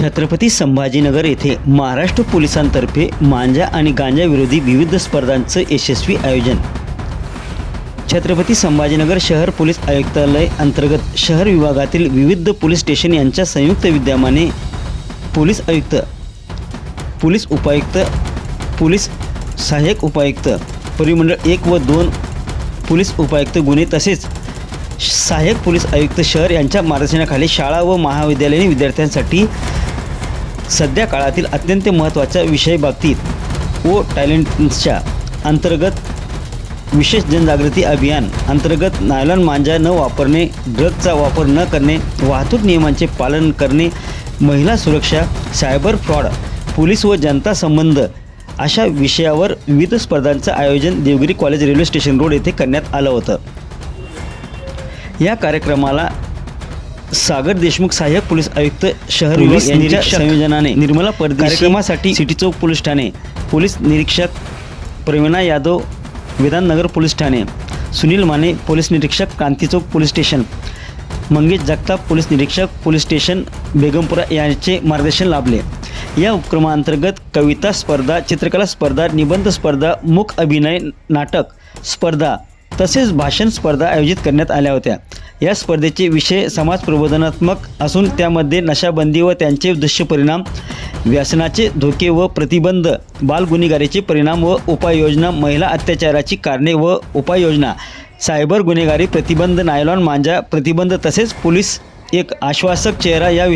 छत्रपती संभाजीनगर येथे महाराष्ट्र पोलिसांतर्फे मांजा आणि गांजा विरोधी विविध स्पर्धांचं यशस्वी आयोजन. छत्रपती संभाजीनगर शहर पोलीस आयुक्तालय अंतर्गत शहर विभागातील विविध पोलीस स्टेशन यांच्या संयुक्त विद्यमाने पोलीस आयुक्त पोलीस उपायुक्त पोलीस सहाय्यक उपायुक्त परिमंडळ एक व दोन पोलीस उपायुक्त गुन्हे तसेच सहाय्यक पोलीस आयुक्त शहर यांच्या मार्गदर्शनाखाली शाळा व महाविद्यालयीन विद्यार्थ्यांसाठी सध्या काळातील अत्यंत महत्त्वाच्या विषयबाबतीत ओ टॅलेंट्सच्या अंतर्गत विशेष जनजागृती अभियान अंतर्गत नायलॉन मांजा न वापरणे ड्रगचा वापर न करणे वाहतूक नियमांचे पालन करणे महिला सुरक्षा सायबर फ्रॉड पोलीस व जनता संबंध अशा विषयावर विविध स्पर्धांचं आयोजन Deogiri college railway station road येथे करण्यात आलं होतं. या कार्यक्रमाला सागर देशमुख सहाय्यक पोलीस आयुक्त शहर पोलीस यांच्या संयोजनाने निर्मला परदेशी कार्यक्रमासाठी सिटी चौक पोलीस ठाणे पोलीस निरीक्षक प्रवीणा यादव विधाननगर पोलीस ठाणे सुनील माने पोलीस निरीक्षक Kranti Chowk police station Mangesh Jagtap police निरीक्षक पोलीस स्टेशन बेगमपुरा यांचे मार्गदर्शन लाभले. या उपक्रमाअंतर्गत कविता स्पर्धा चित्रकला स्पर्धा निबंध स्पर्धा मूक अभिनय नाटक स्पर्धा तसेच भाषण स्पर्धा आयोजित करण्यात आल्या होत्या. या स्पर्धेचे विषय समाज प्रबोधनात्मक असून त्यामध्ये नशाबंदी व त्यांचे दुष्परिणाम व्यसनाचे धोके व प्रतिबंध बालगुन्हेगारीचे परिणाम व उपाययोजना महिला अत्याचाराची कारणे व उपाययोजना सायबर गुन्हेगारी प्रतिबंध नायलॉन मांजा प्रतिबंध तसेच पोलीस एक आश्वासक चेहरा या